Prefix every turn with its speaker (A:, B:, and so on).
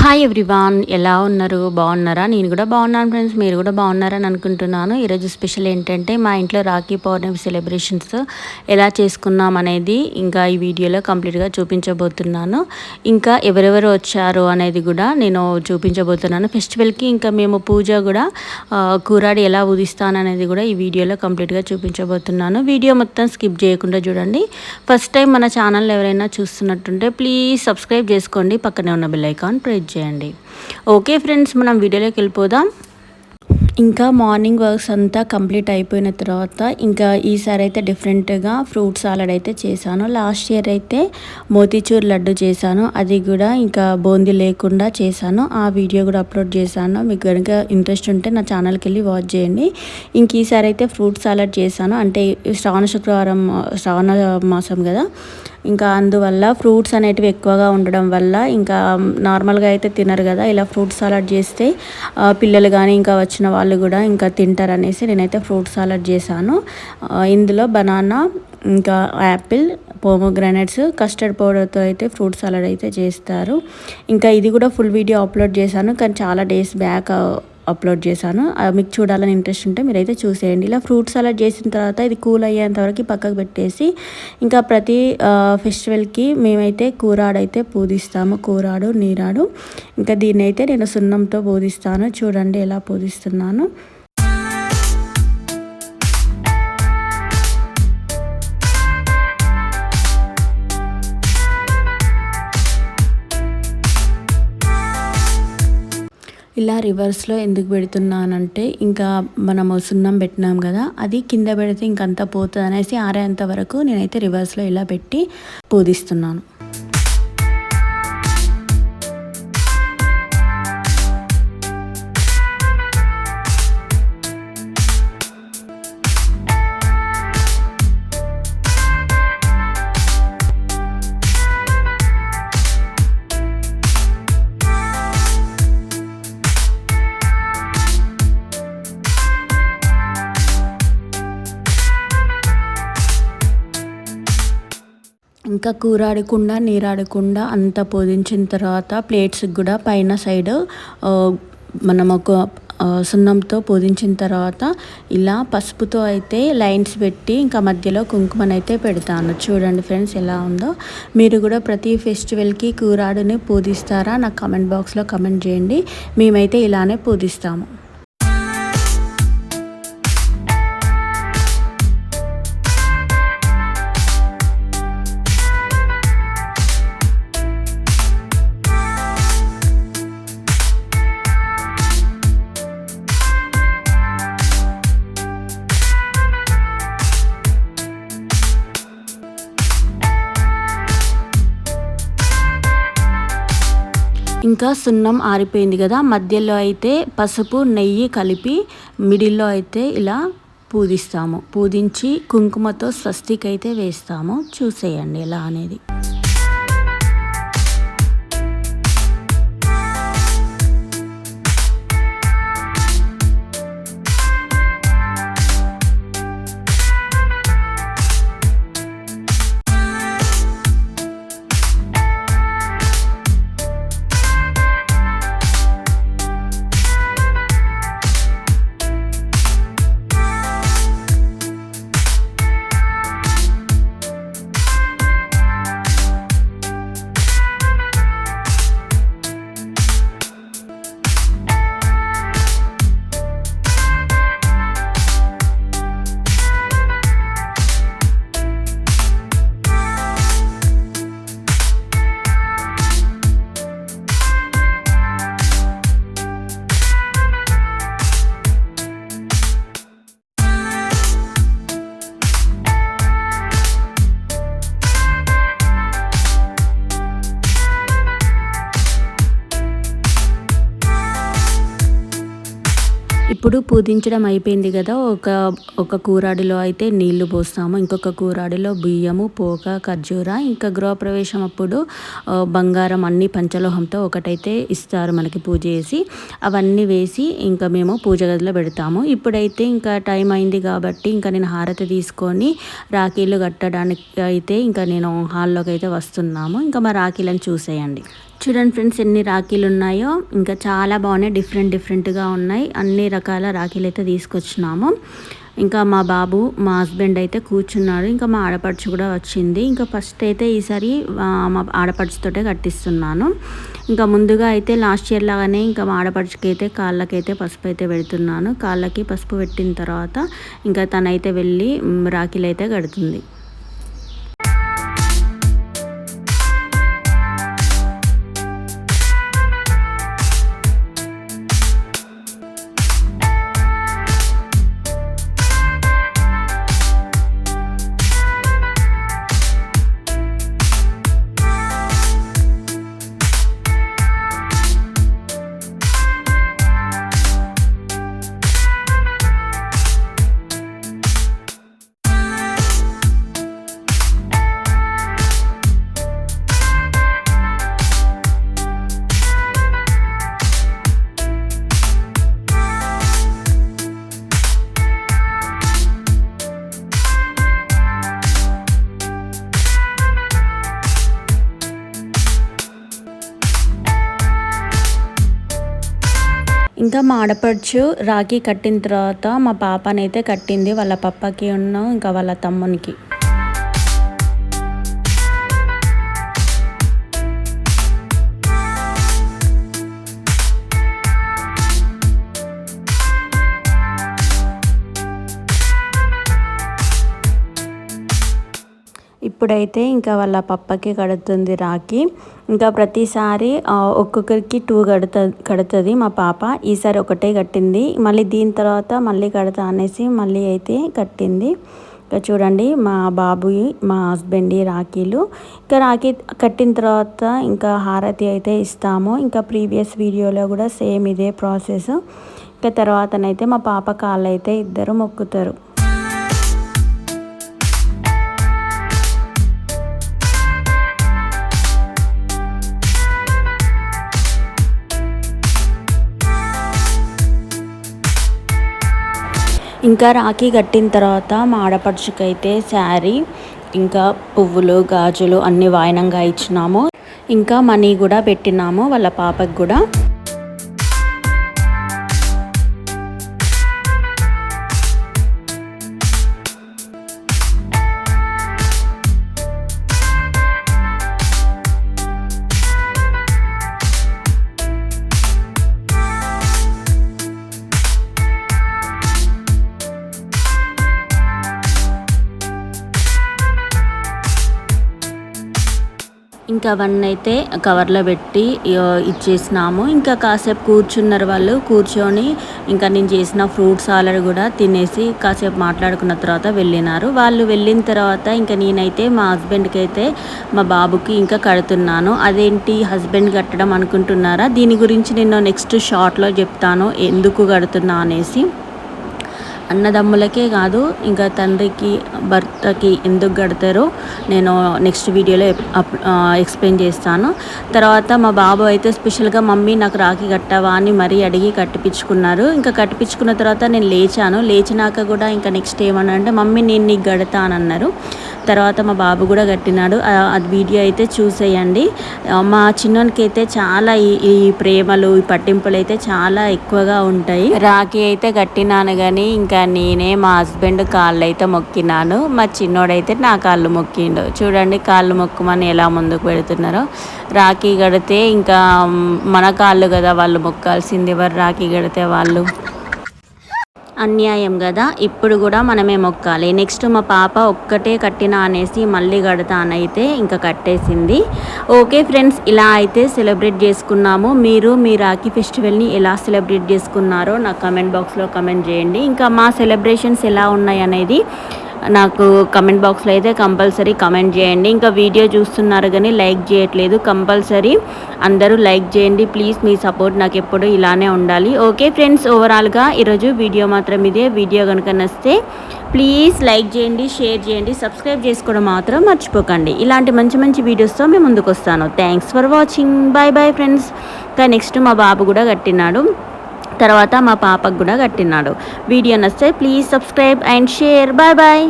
A: hi everyone ఎలా ఉన్నారు బాగున్నారా నేను కూడా బాగున్నాను ఫ్రెండ్స్ మీరు కూడా బాగున్నారని అనుకుంటున్నాను ఈరోజు స్పెషల్ ఏంటంటే మా ఇంట్లో రాఖీ పౌర్ణమి సెలబ్రేషన్స్ ఎలా చేసుకున్నాం అనేది ఇంకా ఈ వీడియోలో కంప్లీట్గా చూపించబోతున్నాను ఇంకా ఎవరెవరు వచ్చారు అనేది కూడా నేను చూపించబోతున్నాను ఫెస్టివల్కి ఇంకా మేము పూజ కూడా కూరాడి ఎలా ఉదిస్తాననేది కూడా ఈ వీడియోలో కంప్లీట్గా చూపించబోతున్నాను వీడియో మొత్తం స్కిప్ చేయకుండా చూడండి ఫస్ట్ టైం మన ఛానల్ ఎవరైనా చూస్తున్నట్టుంటే ప్లీజ్ సబ్స్క్రైబ్ చేసుకోండి పక్కనే ఉన్న బెల్ ఐకాన్ ప్రెస్ చేయండి ఓకే ఫ్రెండ్స్ మనం వీడియోలోకి వెళ్ళిపోదాం ఇంకా మార్నింగ్ వర్క్స్ అంతా కంప్లీట్ అయిపోయిన తర్వాత ఇంకా ఈసారి అయితే డిఫరెంట్గా ఫ్రూట్ సాలడ్ అయితే చేశాను లాస్ట్ ఇయర్ అయితే మోతీచూర్ లడ్డు చేశాను అది కూడా ఇంకా బూందీ లేకుండా చేశాను ఆ వీడియో కూడా అప్లోడ్ చేశాను మీకు కనుక ఇంట్రెస్ట్ ఉంటే నా ఛానల్కి వెళ్ళి వాచ్ చేయండి ఇంక ఈసారి అయితే ఫ్రూట్ సాలడ్ చేశాను అంటే శ్రావణ శుక్రవారం శ్రావణ మాసం కదా ఇంకా అందువల్ల ఫ్రూట్స్ అనేటివి ఎక్కువగా ఉండడం వల్ల ఇంకా నార్మల్గా అయితే తినరు కదా ఇలా ఫ్రూట్ సాలడ్ చేస్తే పిల్లలు కానీ ఇంకా వచ్చిన వాళ్ళు వాళ్ళు కూడా ఇంకా తింటారు అనేసి నేనైతే ఫ్రూట్ సాలడ్ చేశాను ఇందులో బనానా ఇంకా యాపిల్ పోమోగ్రానైట్స్ కస్టర్డ్ పౌడర్తో అయితే ఫ్రూట్ సాలడ్ అయితే చేస్తారు ఇంకా ఇది కూడా ఫుల్ వీడియో అప్లోడ్ చేశాను కానీ చాలా డేస్ బ్యాక్ అప్లోడ్ చేశాను మీకు చూడాలని ఇంట్రెస్ట్ ఉంటే మీరైతే చూసేయండి ఇలా ఫ్రూట్ సలాడ్ చేసిన తర్వాత ఇది కూల్ అయ్యేంత వరకు పక్కకు పెట్టేసి ఇంకా ప్రతి ఫెస్టివల్కి మేమైతే కూరాడైతే పూజిస్తాము కూరాడు నీరాడు ఇంకా దీన్ని అయితే నేను సున్నంతో పూజిస్తాను చూడండి ఎలా పూజిస్తున్నాను ఇలా రివర్స్లో ఎందుకు పెడుతున్నానంటే ఇంకా మనము సున్నం పెట్టినాం కదా అది కింద పెడితే ఇంకంతా పోతుంది అనేసి ఆరేంత వరకు నేనైతే రివర్స్లో ఇలా పెట్టి పోదిస్తున్నాను ఇంకా కూర ఆడకుండా నీరు ఆడకుండా అంతా తర్వాత ప్లేట్స్కి కూడా పైన సైడ్ మనం ఒక సున్నంతో పొదించిన తర్వాత ఇలా పసుపుతో అయితే లైన్స్ పెట్టి ఇంకా మధ్యలో కుంకుమనైతే పెడతాను చూడండి ఫ్రెండ్స్ ఎలా ఉందో మీరు కూడా ప్రతి ఫెస్టివల్కి కూరాడుని పూజిస్తారా నాకు కమెంట్ బాక్స్లో కమెంట్ చేయండి మేమైతే ఇలానే పూజిస్తాము ఇంకా సున్నం ఆరిపోయింది కదా మధ్యలో అయితే పసుపు నెయ్యి కలిపి మిడిల్లో అయితే ఇలా పూదిస్తాము పూదించి కుంకుమతో స్వస్తికైతే వేస్తాము చూసేయండి ఎలా అనేది ఇప్పుడు పూజించడం అయిపోయింది కదా ఒక ఒక కూరాడిలో అయితే నీళ్లు పోస్తాము ఇంకొక కూరాడిలో బియ్యము పోక ఖర్జూర ఇంకా గృహప్రవేశం అప్పుడు బంగారం అన్ని పంచలోహంతో ఒకటైతే ఇస్తారు మనకి పూజ చేసి అవన్నీ వేసి ఇంకా మేము పూజ గదిలో పెడతాము ఇప్పుడైతే ఇంకా టైం అయింది కాబట్టి ఇంకా నేను హారతి తీసుకొని రాఖీలు కట్టడానికి అయితే ఇంకా నేను హాల్లోకి అయితే వస్తున్నాము ఇంకా మా రాఖీలను చూసేయండి చూడండి ఫ్రెండ్స్ ఎన్ని రాఖీలు ఉన్నాయో ఇంకా చాలా బాగున్నాయి డిఫరెంట్ డిఫరెంట్గా ఉన్నాయి అన్ని రకాల రాఖీలు అయితే తీసుకొచ్చినాము ఇంకా మా బాబు మా హస్బెండ్ అయితే కూర్చున్నాడు ఇంకా మా ఆడపడుచు కూడా వచ్చింది ఇంకా ఫస్ట్ అయితే ఈసారి మా ఆడపడుచుతోటే కట్టిస్తున్నాను ఇంకా ముందుగా అయితే లాస్ట్ ఇయర్ లాగానే ఇంకా మా ఆడపడుచుకైతే కాళ్ళకైతే పసుపు అయితే పెడుతున్నాను కాళ్ళకి పసుపు పెట్టిన తర్వాత ఇంకా తనైతే వెళ్ళి రాఖీలు అయితే కడుతుంది ఇంకా మా ఆడపడుచు రాఖీ కట్టిన తర్వాత మా పాపనైతే కట్టింది వాళ్ళ పప్పకి ఉన్న ఇంకా వాళ్ళ తమ్మునికి ఇప్పుడైతే ఇంకా వాళ్ళ పప్పకి కడుతుంది రాఖీ ఇంకా ప్రతిసారి ఒక్కొక్కరికి టూ కడుత కడుతుంది మా పాప ఈసారి ఒకటే కట్టింది మళ్ళీ దీని తర్వాత మళ్ళీ కడతా అనేసి మళ్ళీ అయితే కట్టింది ఇంకా చూడండి మా బాబు మా హస్బెండ్ రాఖీలు ఇంకా రాఖీ కట్టిన తర్వాత ఇంకా హారతి అయితే ఇస్తాము ఇంకా ప్రీవియస్ వీడియోలో కూడా సేమ్ ఇదే ప్రాసెస్ ఇంకా తర్వాతనైతే మా పాప కాళ్ళు అయితే ఇద్దరు మొక్కుతారు ఇంకా రాఖీ కట్టిన తర్వాత మా ఆడపడుచుకైతే శారీ ఇంకా పువ్వులు గాజులు అన్ని వాయినంగా ఇచ్చినాము ఇంకా మనీ కూడా పెట్టినాము వాళ్ళ పాపకు కూడా ఇంకా అయితే కవర్లో పెట్టి ఇచ్చేసినాము ఇంకా కాసేపు కూర్చున్నారు వాళ్ళు కూర్చొని ఇంకా నేను చేసిన ఫ్రూట్ సాలడ్ కూడా తినేసి కాసేపు మాట్లాడుకున్న తర్వాత వెళ్ళినారు వాళ్ళు వెళ్ళిన తర్వాత ఇంకా నేనైతే మా హస్బెండ్కి అయితే మా బాబుకి ఇంకా కడుతున్నాను అదేంటి హస్బెండ్ కట్టడం అనుకుంటున్నారా దీని గురించి నేను నెక్స్ట్ షార్ట్లో చెప్తాను ఎందుకు కడుతున్నా అనేసి అన్నదమ్ములకే కాదు ఇంకా తండ్రికి భర్తకి ఎందుకు కడతారో నేను నెక్స్ట్ వీడియోలో ఎక్స్ప్లెయిన్ చేస్తాను తర్వాత మా బాబు అయితే స్పెషల్గా మమ్మీ నాకు రాఖీ కట్టావా అని మరీ అడిగి కట్టిపించుకున్నారు ఇంకా కట్టిపించుకున్న తర్వాత నేను లేచాను లేచినాక కూడా ఇంకా నెక్స్ట్ ఏమన్నా అంటే మమ్మీ నేను నీకు అన్నారు తర్వాత మా బాబు కూడా కట్టినాడు అది వీడియో అయితే చూసేయండి మా చిన్నోనికి అయితే చాలా ఈ ప్రేమలు ఈ పట్టింపులు అయితే చాలా ఎక్కువగా ఉంటాయి రాఖీ అయితే కట్టినాను కానీ ఇంకా నేనే మా హస్బెండ్ కాళ్ళు అయితే మొక్కినాను మా చిన్నోడైతే నా కాళ్ళు మొక్కిండు చూడండి కాళ్ళు మొక్కమని ఎలా ముందుకు పెడుతున్నారో రాఖీ కడితే ఇంకా మన కాళ్ళు కదా వాళ్ళు మొక్కాల్సింది ఎవరు రాఖీ కడితే వాళ్ళు అన్యాయం కదా ఇప్పుడు కూడా మనమే మొక్కాలి నెక్స్ట్ మా పాప ఒక్కటే కట్టినా అనేసి మళ్ళీ కడతానైతే ఇంకా కట్టేసింది ఓకే ఫ్రెండ్స్ ఇలా అయితే సెలబ్రేట్ చేసుకున్నాము మీరు మీ రాఖీ ఫెస్టివల్ని ఎలా సెలబ్రేట్ చేసుకున్నారో నా కమెంట్ బాక్స్లో కమెంట్ చేయండి ఇంకా మా సెలబ్రేషన్స్ ఎలా ఉన్నాయి అనేది నాకు కమెంట్ బాక్స్లో అయితే కంపల్సరీ కమెంట్ చేయండి ఇంకా వీడియో చూస్తున్నారు కానీ లైక్ చేయట్లేదు కంపల్సరీ అందరూ లైక్ చేయండి ప్లీజ్ మీ సపోర్ట్ నాకు ఎప్పుడు ఇలానే ఉండాలి ఓకే ఫ్రెండ్స్ ఓవరాల్గా ఈరోజు వీడియో మాత్రం ఇదే వీడియో కనుక నస్తే ప్లీజ్ లైక్ చేయండి షేర్ చేయండి సబ్స్క్రైబ్ చేసుకోవడం మాత్రం మర్చిపోకండి ఇలాంటి మంచి మంచి వీడియోస్తో మేము ముందుకు వస్తాను thanks for watching bye bye friends ఇంకా నెక్స్ట్ మా బాబు కూడా కట్టినాడు తర్వాత మా పాపకు కూడా కట్టినాడు వీడియో నచ్చితే please subscribe and share bye bye